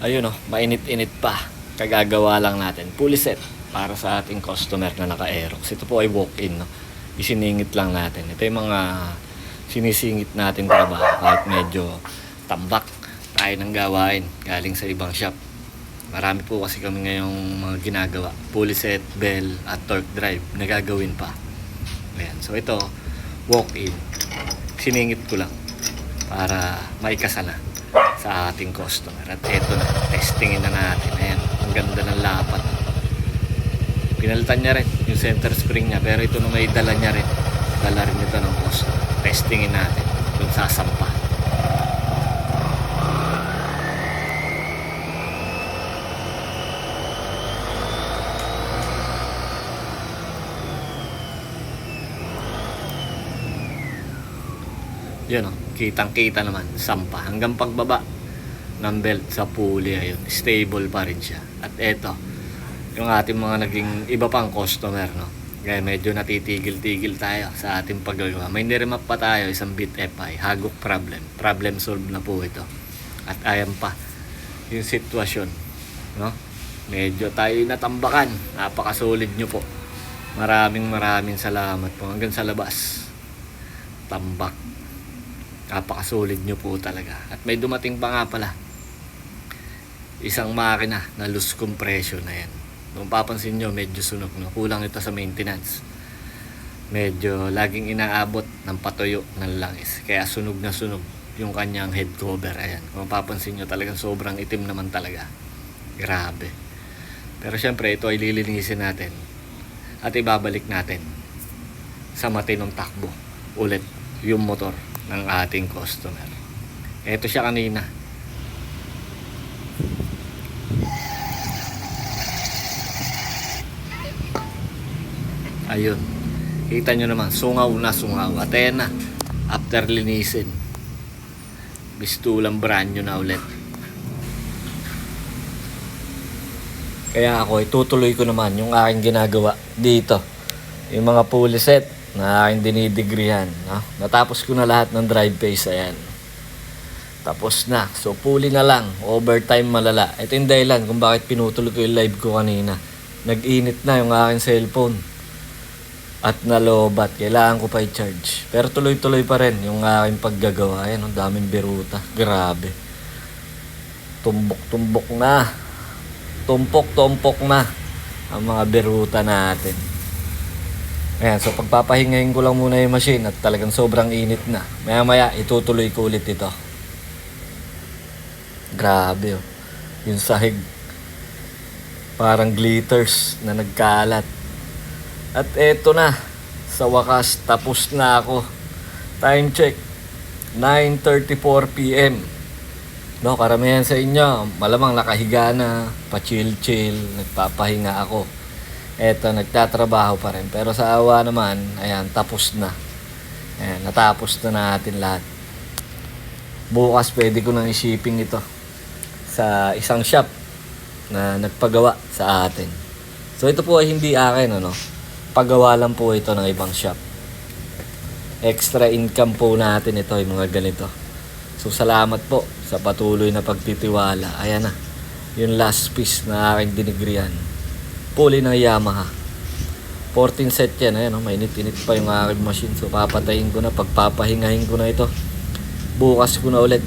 Ayun oh, mainit-init pa. Kagagawa lang natin. Fully set para sa ating customer na naka-Aerox. Ito po ay walk-in. No? Isiningit lang natin. Ito yung mga sinisingit natin trabaho kahit medyo tambak tayo ng gawain galing sa ibang shop. Marami po kasi kami ngayong mga ginagawa. Fully set, bell, at torque drive na gagawin pa. Ayan. So ito, walk-in. Siningit ko lang para maikasa na sa ating customer. At eto na, testingin na natin. Ayan, ang ganda ng lapat. Pinalitan niya rin yung center spring niya, pero ito na may dala niya rin. Dala rin ito ng customer. Testingin natin kung sasampa. Yun o, kitang kita naman, sampa. Hanggang pagbaba ng belt sa pulley, ayun, stable pa rin siya. At eto, yung ating mga naging iba pang customer, no? Kaya medyo natitigil-tigil tayo sa ating paggagawa. May niremap pa tayo, isang bit FI, hagok problem. Problem solved na po ito. At ayan pa, yung sitwasyon, no? Medyo tayo natambakan. Napakasolid nyo po. Maraming maraming salamat po. Hanggang sa labas. Tambak napakasolid nyo po talaga. At may dumating pa nga pala, isang makina na loose compression na yan. Kung papansin nyo, medyo sunog. No? Kulang ito sa maintenance. Medyo laging inaabot ng patuyo ng langis. Kaya sunog na sunog yung kanyang head cover. Ayan. Kung papansin nyo, talagang sobrang itim naman talaga. Grabe. Pero syempre, ito ay lilinisin natin. At ibabalik natin sa matinong takbo ulit yung motor ng ating customer. Ito siya kanina. Ayun. Kita nyo naman, sungaw na sungaw. At ayan na, after linisin, bistulang brand new na ulit. Kaya ako, itutuloy ko naman yung aking ginagawa dito. Yung mga pulley set na aking dinidigrihan. No? Natapos ko na lahat ng drive phase. Ayan. Tapos na. So, pulley na lang. Overtime malala. Ito yung dahilan kung bakit pinutuloy ko yung live ko kanina. Nag-init na yung aking cellphone. At nalobat. Kailangan ko pa i-charge. Pero tuloy-tuloy pa rin yung aking paggagawa. Ayan, ang daming biruta. Grabe. Tumbok-tumbok na. Tumpok-tumpok na ang mga biruta natin. Ayan, so pagpapahingayin ko lang muna yung machine at talagang sobrang init na. Maya maya, itutuloy ko ulit ito. Grabe oh. Yung sahig. Parang glitters na nagkalat. At eto na. Sa wakas, tapos na ako. Time check. 9.34pm. No, karamihan sa inyo, malamang nakahiga na, pa-chill-chill, nagpapahinga ako eto nagtatrabaho pa rin. Pero sa awa naman ayan tapos na. Ayan natapos na natin lahat. Bukas pwede ko nang i-shipping ito sa isang shop na nagpagawa sa atin. So ito po ay hindi akin ano? Pagawa lang po ito ng ibang shop. Extra income po natin ito yung mga ganito. So salamat po sa patuloy na pagtitiwala. Ayan na. Yung last piece na aking dinigrihan pulley ng Yamaha. 14 set yan ayan oh, mainit-init pa yung aking machine. So papatayin ko na pagpapahingahin ko na ito. Bukas ko na ulit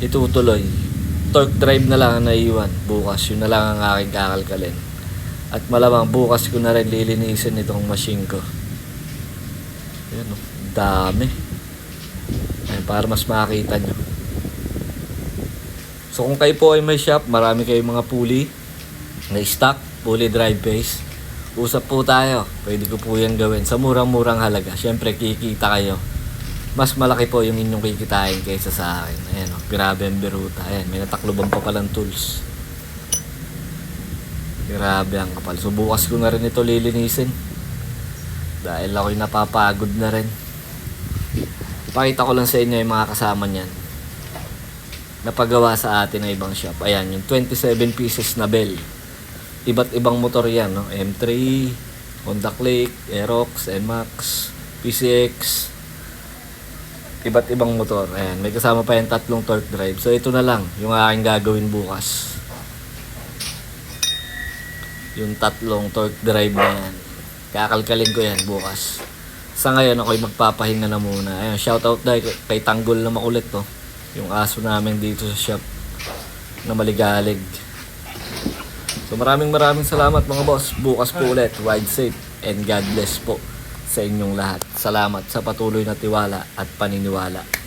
itutuloy. Torque drive na lang ang naiwan bukas yun na lang ang aking kakalkalin. At malamang bukas ko na rin lilinisin itong machine ko. Ayan oh, dami. Ayan, para mas makita nyo. So kung kayo po ay may shop marami kayong mga pulley na stock fully drive base. Usap po tayo. Pwede ko po yan gawin sa murang-murang halaga. Siyempre, kikita kayo. Mas malaki po yung inyong kikitain kaysa sa akin. Ayan o, grabe ang beruta. Ayan, may natakloban pa palang tools. Grabe ang kapal. So, bukas ko na rin ito lilinisin. Dahil ako'y napapagod na rin. Pakita ko lang sa inyo yung mga kasama niyan. Napagawa sa atin na ibang shop. Ayan, yung 27 pieces na bell iba't ibang motor yan, no? M3, Honda Click, Aerox, NMAX, PCX, iba't ibang motor. Ayan, may kasama pa yung tatlong torque drive. So ito na lang yung aking gagawin bukas. yung tatlong torque drive na yan. Kakalkalin ko yan bukas. Sa ngayon, ako'y magpapahinga na muna. Ayun, shoutout dahil kay, kay Tanggol na makulit to. Yung aso namin dito sa shop na maligalig. So maraming maraming salamat mga boss. Bukas po ulit. Ride safe and God bless po sa inyong lahat. Salamat sa patuloy na tiwala at paniniwala.